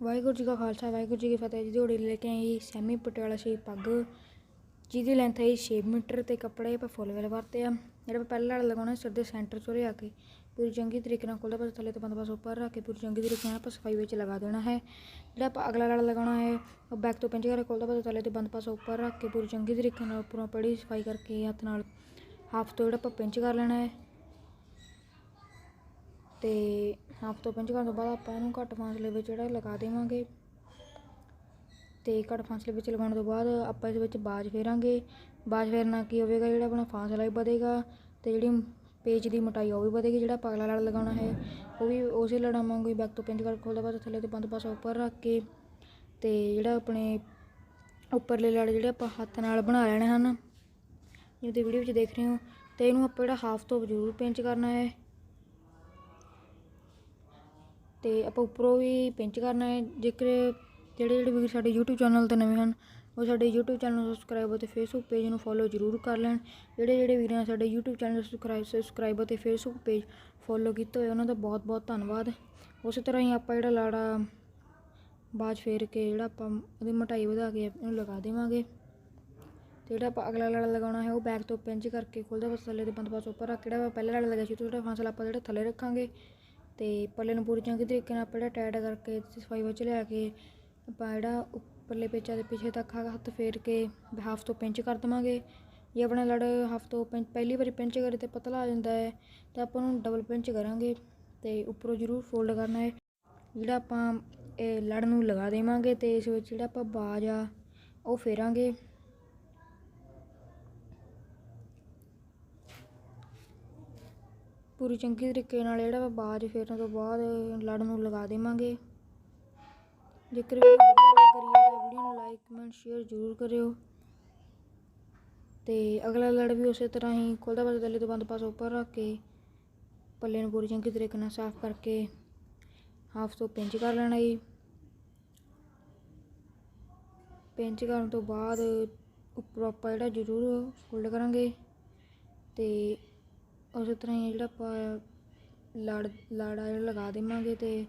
ਵਾਹਿਗੁਰੂ ਜੀ ਕਾ ਖਾਲਸਾ, ਵਾਹਿਗੁਰੂ ਜੀ ਕੀ ਫਤਿਹ। ਜੀ ਦਿਹਾੜੀ ਲੈ ਕੇ ਆਈ ਸੈਮੀ ਪਟਿਆਲਾ ਸ਼ੇਪ ਪੱਗ, ਜਿਹਦੀ ਲੈਂਥ ਹੈ 6 ਮੀਟਰ ਤੇ ਕੱਪੜੇ ਆਪਾਂ ਫੁੱਲ ਵੇਲੇ ਵਰਤੇ ਆ। ਜਿਹੜਾ ਆਪਾਂ ਪਹਿਲਾਂ ਵਾਲਾ ਲਗਾਉਣਾ ਸਿਰ ਦੇ ਸੈਂਟਰ 'ਚੋਂ ਲਿਆ ਕੇ ਪੂਰੀ ਚੰਗੀ ਤਰੀਕੇ ਨਾਲ ਖੁੱਲ੍ਹਦਾ ਪਾਸੇ ਥੱਲੇ ਤੇ ਬੰਦ ਪਾਸੇ ਉੱਪਰ ਰੱਖ ਕੇ ਪੂਰੀ ਚੰਗੀ ਤਰੀਕੇ ਨਾਲ ਆਪਾਂ ਸਫ਼ਾਈ ਵਿੱਚ ਲਗਾ ਦੇਣਾ ਹੈ। ਜਿਹੜਾ ਆਪਾਂ ਅਗਲਾ ਲੜਾ ਲਗਾਉਣਾ ਹੈ, ਉਹ ਬੈਕ ਤੋਂ ਪਿੰਚ ਕਰਕੇ ਖੁੱਲ੍ਹਦਾ ਪਾਸੇ ਥੱਲੇ ਤੇ ਬੰਦ ਪਾਸ ਉੱਪਰ ਰੱਖ ਕੇ ਪੂਰੀ ਚੰਗੀ ਤਰੀਕੇ ਨਾਲ ਉੱਪਰੋਂ ਪੜੀ ਸਫ਼ਾਈ ਕਰਕੇ ਹੱਥ ਨਾਲ ਹਾਫ ਤੋਂ ਜਿਹੜਾ ਆਪਾਂ ਪਿੰਚ ਕਰ ਲੈਣਾ ਹੈ। ਤੇ ਹਾਫ ਤੋਂ ਪਿੰਚ ਕਰਨ ਤੋਂ ਬਾਅਦ ਆਪਾਂ ਇਹਨੂੰ ਘੱਟ ਫਾਸਲੇ ਵਿੱਚ ਜਿਹੜਾ ਲਗਾ ਦੇਵਾਂਗੇ। ਤੇ ਘੱਟ ਫਾਸਲੇ ਵਿੱਚ ਲਗਾਉਣ ਤੋਂ ਬਾਅਦ ਆਪਾਂ ਇਸ ਵਿੱਚ ਬਾਜ ਫੇਰਾਂਗੇ। ਬਾਜ ਫੇਰਨਾ ਕੀ ਹੋਵੇਗਾ? ਜਿਹੜਾ ਆਪਣਾ ਫਾਸਲਾ ਵੀ ਵਧੇਗਾ ਤੇ ਜਿਹੜੀ ਪੇਜ ਦੀ ਮੋਟਾਈ ਉਹ ਵੀ ਵਧੇਗੀ। ਜਿਹੜਾ ਪਗਲਾ ਲੜ ਲਗਾਉਣਾ ਹੈ, ਉਹ ਵੀ ਉਸੇ ਲੜਾਵਾਂਗੇ ਬੈਕ ਤੋਂ ਪਿੰਚ ਕਰਕੇ ਖੋਲਦਾ ਪਾਸੇ ਥੱਲੇ ਤੇ ਬੰਦ ਪਾਸਾ ਉੱਪਰ ਰੱਖ ਕੇ ਤੇ ਜਿਹੜਾ ਆਪਣੇ ਉੱਪਰਲੇ ਲੜ ਜਿਹੜੇ ਆਪਾਂ ਹੱਥ ਨਾਲ ਬਣਾ ਲੈਣੇ ਹਨ ਜਿਵੇਂ ਤੁਸੀਂ ਵੀਡੀਓ ਵਿੱਚ ਦੇਖ ਰਹੇ ਹੋ। ਤੇ ਇਹਨੂੰ ਆਪਾਂ ਜਿਹੜਾ ਹਾਫ ਤੋਂ ਜ਼ਰੂਰ ਪਿੰਚ ਕਰਨਾ ਹੈ। ਤੇ ਆਪਾਂ ਉੱਪਰੋਂ ਵੀ ਪਿੰਚ ਕਰਨਾ ਹੈ। ਜੇਕਰ ਜਿਹੜੇ ਜਿਹੜੇ ਵੀਰ ਸਾਡੇ YouTube ਚੈਨਲ ਤੇ ਨਵੇਂ ਹਨ, ਉਹ ਸਾਡੇ YouTube ਚੈਨਲ ਨੂੰ ਸਬਸਕ੍ਰਾਈਬ ਅਤੇ Facebook ਪੇਜ ਨੂੰ ਫੋਲੋ ਜ਼ਰੂਰ ਕਰ ਲੈਣ। ਜਿਹੜੇ ਜਿਹੜੇ ਵੀਰਾਂ ਨੇ ਸਾਡੇ YouTube ਚੈਨਲ ਸਬਸਕ੍ਰਾਈਬ ਸਬਸਕ੍ਰਾਈਬ ਅਤੇ Facebook ਪੇਜ ਫੋਲੋ ਕੀਤਾ ਹੋਇਆ ਉਹਨਾਂ ਦਾ ਬਹੁਤ ਬਹੁਤ ਧੰਨਵਾਦ। ਉਸੇ ਤਰ੍ਹਾਂ ਹੀ ਆਪਾਂ ਜਿਹੜਾ ਲਾੜਾ ਬਾਜ ਫੇਰ ਕੇ ਜਿਹੜਾ ਆਪਾਂ ਉਹਦੀ ਮੋਟਾਈ ਵਧਾ ਕੇ ਇਹਨੂੰ ਲਗਾ ਦੇਵਾਂਗੇ। ਤੇ ਜਿਹੜਾ ਆਪਾਂ ਅਗਲਾ ਲੜਾ ਲਗਾਉਣਾ ਹੈ, ਉਹ ਬੈਕ ਤੋਂ ਪਿੰਚ ਕਰਕੇ ਖੁੱਲਦਾ ਪਾਸੇ ਥੱਲੇ ਦੇ ਬੰਦ ਪਾਸੇ ਉੱਪਰ ਰੱਖ ਕੇ ਜਿਹੜਾ ਪਹਿਲਾ ਲੜਾ ਲਗਾਇਆ ਸੀ ਉਹ ਜਿਹੜਾ ਫਾਸਲਾ ਆਪਾਂ ਜਿਹੜਾ ਥੱਲੇ ਰੱਖਾਂਗੇ। ਅਤੇ ਪੱਲੇ ਨੂੰ ਪੂਰੀ ਚੰਗੀ ਤਰੀਕੇ ਨਾਲ ਆਪਾਂ ਜਿਹੜਾ ਟਾਈਟ ਕਰਕੇ ਸਫ਼ਾਈ ਵਿੱਚ ਲਿਆ ਕੇ ਆਪਾਂ ਜਿਹੜਾ ਉੱਪਰਲੇ ਪੇਚਾਂ ਦੇ ਪਿੱਛੇ ਤੱਕ ਹ- ਹੱਥ ਫੇਰ ਕੇ ਹਾਫ ਤੋਂ ਪਿੰਚ ਕਰ ਦੇਵਾਂਗੇ। ਜੇ ਆਪਣਾ ਲੜ ਹਾਫ ਤੋਂ ਪਿੰਚ, ਪਹਿਲੀ ਵਾਰੀ ਪਿੰਚ ਕਰੇ ਤੇ ਪਤਲਾ ਆ ਜਾਂਦਾ ਹੈ, ਤਾਂ ਆਪਾਂ ਉਹਨੂੰ ਡਬਲ ਪਿੰਚ ਕਰਾਂਗੇ ਤੇ ਉੱਪਰੋਂ ਜ਼ਰੂਰ ਫੋਲਡ ਕਰਨਾ ਹੈ। ਜਿਹੜਾ ਆਪਾਂ ਇਹ ਲੜ ਨੂੰ ਲਗਾ ਦੇਵਾਂਗੇ ਤੇ ਇਸ ਵਿੱਚ ਜਿਹੜਾ ਆਪਾਂ ਬਾਜ ਆ, ਉਹ ਫੇਰਾਂਗੇ। ਪੂਰੀ ਚੰਗੀ ਤਰੀਕੇ ਨਾਲ ਜਿਹੜਾ ਵਾ ਬਾਜ ਫੇਰਨ ਤੋਂ ਬਾਅਦ ਲੜ ਨੂੰ ਲਗਾ ਦੇਵਾਂਗੇ। ਜੇਕਰ ਵੀਡੀਓ ਵਧੀਆ ਤਾਂ ਵੀਡੀਓ ਨੂੰ ਲਾਈਕ ਕਮੈਂਟ ਸ਼ੇਅਰ ਜ਼ਰੂਰ ਕਰਿਓ। ਤੇ ਅਗਲਾ ਲੜ ਵੀ ਉਸੇ ਤਰ੍ਹਾਂ ਹੀ ਖੁੱਲਦਾ ਪਾਸੇ ਥੱਲੇ ਤੋਂ ਬੰਦ ਪਾਸੇ ਉੱਪਰ ਰੱਖ ਕੇ ਪੱਲੇ ਨੂੰ ਪੂਰੀ ਚੰਗੀ ਤਰੀਕੇ ਨਾਲ ਸਾਫ਼ ਕਰਕੇ ਹਾਫ ਤੋਂ ਪਿੰਚ ਕਰ ਲੈਣਾ ਜੀ। ਪਿੰਚ ਕਰਨ ਤੋਂ ਬਾਅਦ ਉੱਪਰ ਆਪਾਂ ਜਿਹੜਾ ਜ਼ਰੂਰ ਫੋਲਡ ਕਰਾਂਗੇ। ਤੇ ਉਸੇ ਤਰ੍ਹਾਂ ਹੀ ਜਿਹੜਾ ਆਪਾਂ ਲੜ, ਲਾੜਾ ਜਿਹੜਾ ਲਗਾ ਦੇਵਾਂਗੇ ਅਤੇ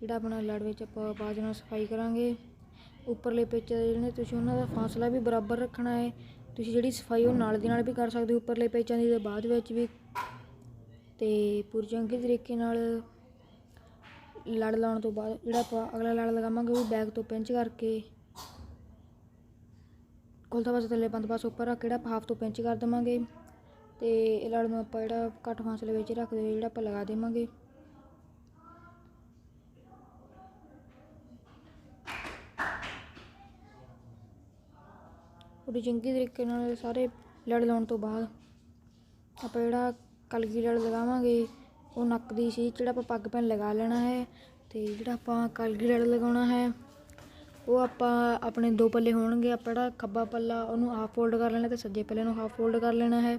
ਜਿਹੜਾ ਆਪਣਾ ਲੜ ਵਿੱਚ ਆਪਾਂ ਬਾਜ ਨਾਲ ਸਫ਼ਾਈ ਕਰਾਂਗੇ। ਉੱਪਰਲੇ ਪਿੱਚ ਦੇ ਜਿਹੜੇ ਨੇ, ਤੁਸੀਂ ਉਹਨਾਂ ਦਾ ਫਾਸਲਾ ਵੀ ਬਰਾਬਰ ਰੱਖਣਾ ਹੈ। ਤੁਸੀਂ ਜਿਹੜੀ ਸਫ਼ਾਈ ਉਹ ਨਾਲ ਦੀ ਨਾਲ ਵੀ ਕਰ ਸਕਦੇ ਹੋ, ਉੱਪਰਲੇ ਪੇਚਾਂ ਦੀ ਤੇ ਬਾਅਦ ਵਿੱਚ ਵੀ। ਤੇ ਪੂਰੀ ਚੰਗੇ ਤਰੀਕੇ ਨਾਲ ਲੜ ਲਾਉਣ ਤੋਂ ਬਾਅਦ ਜਿਹੜਾ ਆਪਾਂ ਅਗਲਾ ਲੜ ਲਗਾਵਾਂਗੇ, ਉਹ ਬੈਗ ਤੋਂ ਪਿੰਚ ਕਰਕੇ। ਖੁੱਲ੍ਹਦਾ ਪਾਸੇ ਥੱਲੇ ਬੰਦ ਪਾਸੇ ਉੱਪਰ ਆ ਕੇ ਆਪਾਂ ਹਾਫ ਤੋਂ ਪਿੰਚ ਕਰ ਦੇਵਾਂਗੇ। ਤੇ ਇਹ ਲੜ ਨੂੰ ਆਪਾਂ ਜਿਹੜਾ ਘੱਟ ਫਾਸਲੇ ਵਿੱਚ ਰੱਖਦੇ ਹੋਏ ਜਿਹੜਾ ਆਪਾਂ ਲਗਾ ਦੇਵਾਂਗੇ। ਪੂਰੀ ਚੰਗੀ ਤਰੀਕੇ ਨਾਲ ਸਾਰੇ ਲੜ ਲਾਉਣ ਤੋਂ ਬਾਅਦ ਆਪਾਂ ਜਿਹੜਾ ਕਲਗੀ ਲੜ ਲਗਾਵਾਂਗੇ, ਉਹ ਨੱਕ ਦੀ ਸੀ ਜਿਹੜਾ ਆਪਾਂ ਪੱਗ ਪੈਨ ਲਗਾ ਲੈਣਾ ਹੈ ਤੇ ਜਿਹੜਾ ਆਪਾਂ ਕਲਗੀ ਲੜ ਲਗਾਉਣਾ ਹੈ, ਉਹ ਆਪਾਂ ਆਪਣੇ ਦੋ ਪੱਲੇ ਹੋਣਗੇ, ਆਪਾਂ ਜਿਹੜਾ ਖੱਬਾ ਪੱਲਾ ਉਹਨੂੰ ਹਾਫ ਫੋਲਡ ਕਰ ਲੈਣਾ ਤੇ ਸੱਜੇ ਪੱਲੇ ਨੂੰ ਹਾਫ ਫੋਲਡ ਕਰ ਲੈਣਾ ਹੈ।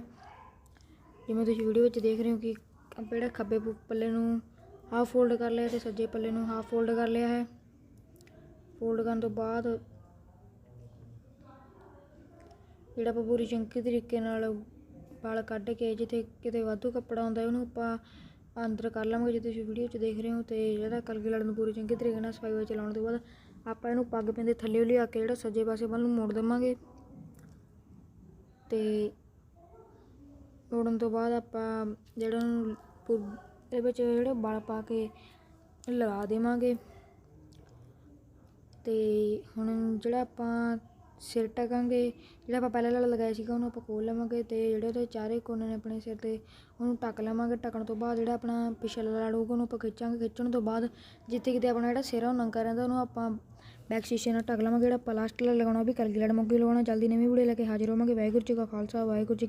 ਜਿਵੇਂ ਤੁਸੀਂ ਵੀਡੀਓ ਵਿੱਚ ਦੇਖ ਰਹੇ ਹੋ ਕਿ ਆਪਾਂ ਜਿਹੜਾ ਖੱਬੇ ਪੱਲੇ ਨੂੰ ਹਾਫ ਫੋਲਡ ਕਰ ਲਿਆ ਤੇ ਸੱਜੇ ਪੱਲੇ ਨੂੰ ਹਾਫ ਫੋਲਡ ਕਰ ਲਿਆ ਹੈ। ਫੋਲਡ ਕਰਨ ਤੋਂ ਬਾਅਦ ਜਿਹੜਾ ਆਪਾਂ ਪੂਰੀ ਚੰਗੀ ਤਰੀਕੇ ਨਾਲ ਵਾਲ ਕੱਢ ਕੇ ਜਿੱਥੇ ਕਿਤੇ ਵਾਧੂ ਕੱਪੜਾ ਹੁੰਦਾ ਉਹਨੂੰ ਆਪਾਂ ਅੰਦਰ ਕਰ ਲਵਾਂਗੇ। ਜੇ ਤੁਸੀਂ ਵੀਡੀਓ 'ਚ ਦੇਖ ਰਹੇ ਹੋ ਤੇ ਜਿਹੜਾ ਕਲਗੀ ਲੜ ਨੂੰ ਪੂਰੀ ਚੰਗੀ ਤਰੀਕੇ ਨਾਲ ਸਫ਼ਾਈ ਵਿੱਚ ਚਲਾਉਣ ਤੋਂ ਬਾਅਦ ਆਪਾਂ ਇਹਨੂੰ ਪੱਗ ਪੈਂਦੇ ਥੱਲੇ ਲਿਆ ਕੇ ਜਿਹੜਾ ਸੱਜੇ ਪਾਸੇ ਵੱਲ ਨੂੰ ਮੋੜ ਦੇਵਾਂਗੇ। ਤੇ ਤੋੜਨ ਤੋਂ ਬਾਅਦ ਆਪਾਂ ਜਿਹੜਾ ਉਹਨੂੰ ਪੂ- ਇਹਦੇ ਵਿੱਚ ਜਿਹੜਾ ਬਲ ਪਾ ਕੇ ਲਗਾ ਦੇਵਾਂਗੇ। ਤੇ ਹੁਣ ਜਿਹੜਾ ਆਪਾਂ ਸਿਰ ਟਕਾਂਗੇ, ਜਿਹੜਾ ਆਪਾਂ ਪਹਿਲਾਂ ਵਾਲਾ ਲਗਾਇਆ ਸੀਗਾ ਉਹਨੂੰ ਆਪਾਂ ਖੋਲ ਲਵਾਂਗੇ ਤੇ ਜਿਹੜੇ ਉਹਦੇ ਚਾਰੇ ਕੋਨੇ ਨੇ ਆਪਣੇ ਸਿਰ ਤੇ ਉਹਨੂੰ ਟੱਕ ਲਵਾਂਗੇ। ਟੱਕਣ ਤੋਂ ਬਾਅਦ ਜਿਹੜਾ ਆਪਣਾ ਪਿਛਲਾ ਲੜ ਹੋਊਗਾ ਉਹਨੂੰ ਆਪਾਂ ਖਿੱਚਾਂਗੇ। ਖਿੱਚਣ ਤੋਂ ਬਾਅਦ ਜਿੱਥੇ ਕਿਤੇ ਆਪਣਾ ਜਿਹੜਾ ਸਿਰ ਉਹ ਨੰਗਾ ਰਹਿੰਦਾ, ਉਹਨੂੰ ਆਪਾਂ ਬੈਕ ਸ਼ੀਸ਼ੇ ਨਾਲ ਟੱਕ ਲਵਾਂਗੇ। ਜਿਹੜਾ ਆਪਾਂ ਲਾਸਟ ਲਗਾਉਣਾ ਉਹ ਵੀ ਕਰਗੀ ਲੜ ਮੋਗੀ ਲਗਾਉਣਾ। ਜਲਦੀ ਨਵੀਂ ਵੀਡੀਓ ਲੈ ਕੇ ਹਾਜ਼ਰ ਹੋਵਾਂਗੇ। ਵਾਹਿਗੁਰੂ ਜੀ ਕਾ ਖਾਲਸਾ, ਵਾਹਿਗੁਰੂ ਜੀ